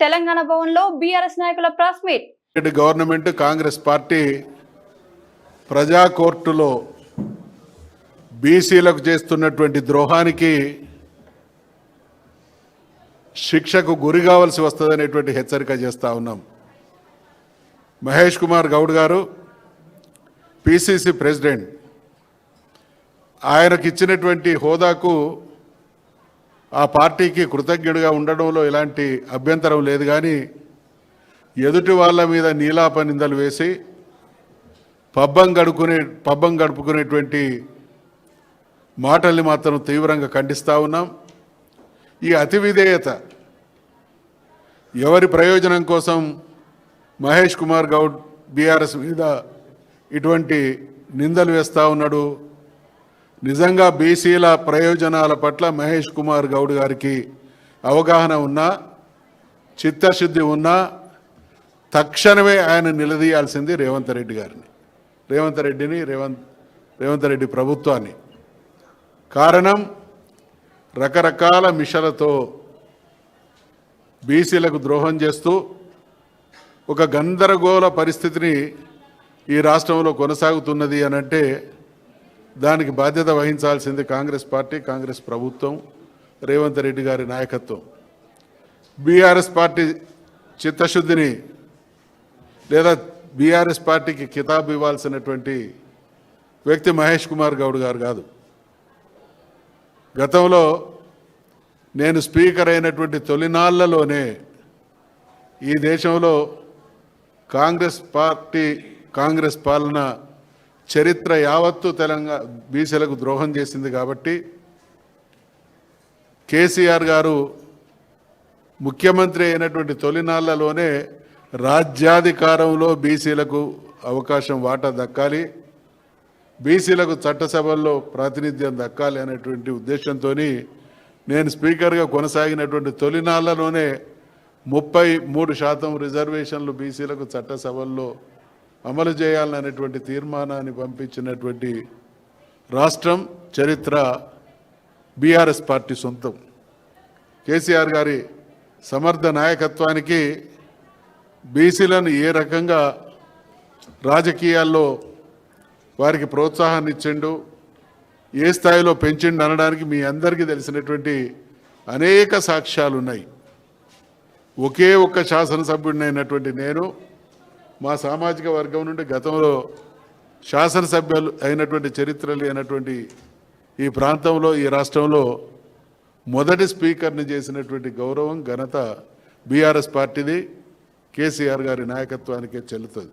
తెలంగాణ భవన్లో బీఆర్ఎస్ నాయకుల press meet. Government Congress party ప్రజా కోర్టులో బీసీలకు చేస్తున్నటువంటి ద్రోహానికి శిక్షకు గురి కావాల్సి వస్తుందనేటువంటి హెచ్చరిక చేస్తూ ఉన్నాం. మహేష్ కుమార్ గౌడ్ గారు పిసిసి ప్రెసిడెంట్ ఆయనకు ఇచ్చినటువంటి హోదాకు ఆ పార్టీకి కృతజ్ఞుడిగా ఉండడంలో ఎలాంటి అభ్యంతరం లేదు కానీ ఎదుటి వాళ్ళ మీద నీలాప నిందలు వేసి పబ్బం గడుపుకునే పబ్బం గడుపుకునేటువంటి మాటల్ని మాత్రం తీవ్రంగా ఖండిస్తూ ఉన్నాం. ఈ అతి విధేయత ఎవరి ప్రయోజనం కోసం మహేష్ కుమార్ గౌడ్ బీఆర్ఎస్ మీద ఇటువంటి నిందలు వేస్తూ ఉన్నాడు. నిజంగా బీసీల ప్రయోజనాల పట్ల మహేష్ కుమార్ గౌడ్ గారికి అవగాహన ఉన్నా చిత్తశుద్ధి ఉన్నా తక్షణమే ఆయన నిలదీయాల్సింది రేవంత్ రెడ్డి గారిని. రేవంత్ రెడ్డిని రేవంత్ రేవంత్ రెడ్డి ప్రభుత్వాన్ని. కారణం రకరకాల మిషలతో బీసీలకు ద్రోహం చేస్తూ ఒక గందరగోళ పరిస్థితిని ఈ రాష్ట్రంలో కొనసాగుతున్నది అనంటే దానికి బాధ్యత వహించాల్సింది కాంగ్రెస్ పార్టీ కాంగ్రెస్ ప్రభుత్వం రేవంత్ రెడ్డి గారి నాయకత్వం. బీఆర్ఎస్ పార్టీ చిత్తశుద్ధిని లేదా బీఆర్ఎస్ పార్టీకి కితాబు ఇవ్వాల్సినటువంటి వ్యక్తి మహేష్ కుమార్ గౌడ్ గారు కాదు. గతంలో నేను స్పీకర్ అయినటువంటి తొలినాళ్ళలోనే ఈ దేశంలో కాంగ్రెస్ పార్టీ కాంగ్రెస్ పాలన చరిత్ర యావత్తు తెలంగాణ బీసీలకు ద్రోహం చేసింది కాబట్టి కేసీఆర్ గారు ముఖ్యమంత్రి అయినటువంటి తొలినాళ్ళలోనే రాజ్యాధికారంలో బీసీలకు అవకాశం వాటా దక్కాలి బీసీలకు చట్టసభల్లో ప్రాతినిధ్యం దక్కాలి అనేటువంటి ఉద్దేశంతో నేను స్పీకర్గా కొనసాగినటువంటి తొలినాళ్ళలోనే ముప్పై మూడు శాతం రిజర్వేషన్లు బీసీలకు చట్టసభల్లో అమలు చేయాలనేటువంటి తీర్మానాన్ని పంపించినటువంటి రాష్ట్రం చరిత్ర బీఆర్ఎస్ పార్టీ సొంతం. కేసీఆర్ గారి సమర్థ నాయకత్వానికి బీసీలను ఏ రకంగా రాజకీయాల్లో వారికి ప్రోత్సాహాన్ని ఇచ్చిండు ఏ స్థాయిలో పెంచిండు అనడానికి మీ అందరికీ తెలిసినటువంటి అనేక సాక్ష్యాలు ఉన్నాయి ఒకే ఒక్క శాసనసభ్యుడినైనటువంటి నేను మా సామాజిక వర్గం నుండి గతంలో శాసనసభ్యులు అయినటువంటి చరిత్ర లేనటువంటి ఈ ప్రాంతంలో ఈ రాష్ట్రంలో మొదటి స్పీకర్ని చేసినటువంటి గౌరవం ఘనత బీఆర్ఎస్ పార్టీది కేసీఆర్ గారి నాయకత్వానికే చెల్లుతుంది.